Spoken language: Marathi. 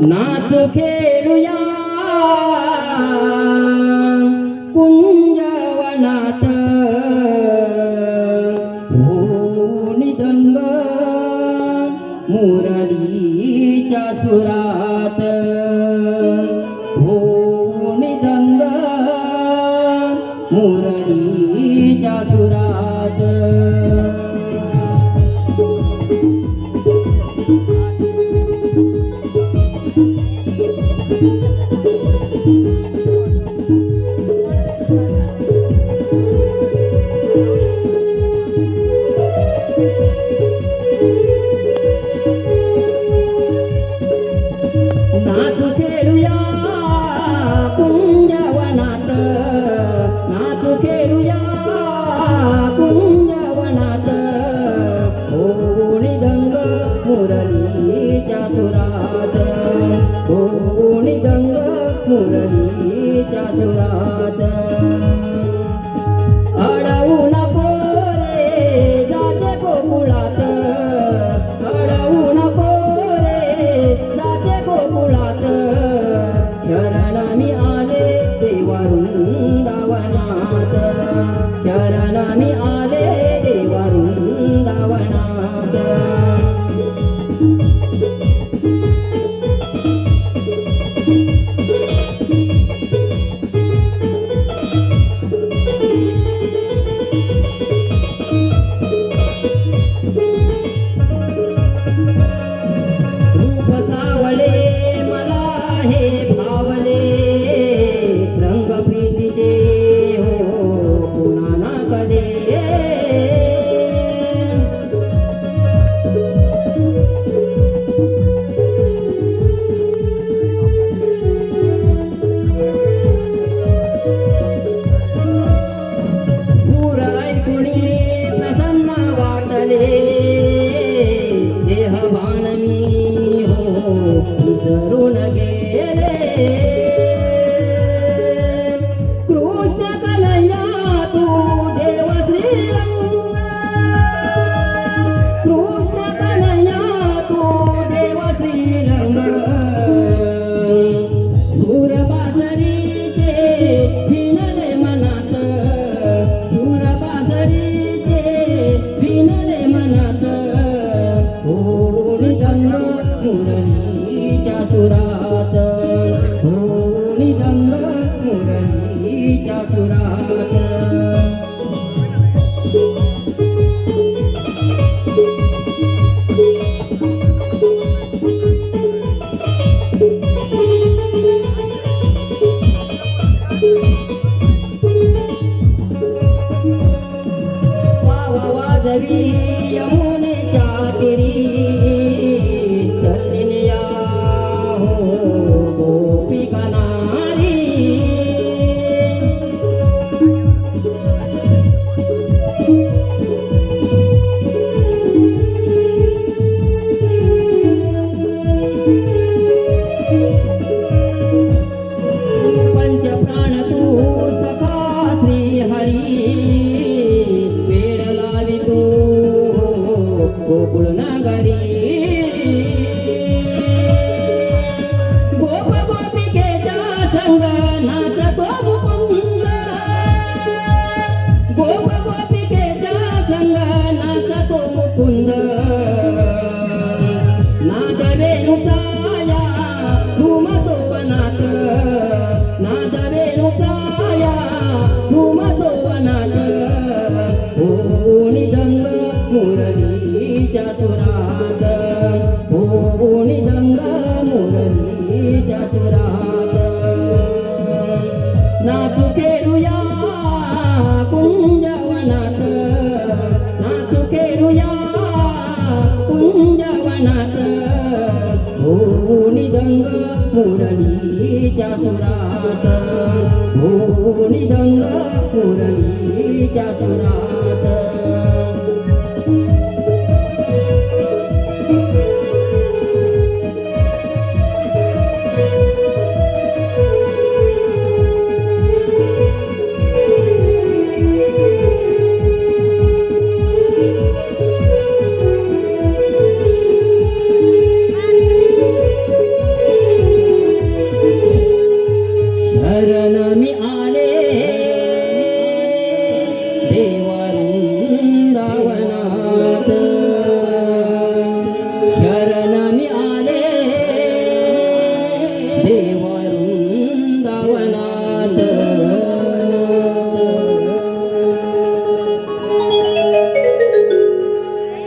नाच खेळूया. कुंजवनात हो निदंग मुरलीच्या सुरात. हो निदंग मुरली రాత ఓ నిదంగా మురళీ చాసురాత ಹೆಸರು ನಗೇರೇ ಸುರಾ कुंद नाद वेणुताया धूम तो वनात नाद वेणुताया धूम तो वनात ओ निदंग मुरलीच्या सुरात ओ निदंग मुरलीच्या सुरात Oh, Nidanga, Purani, Jasurata saber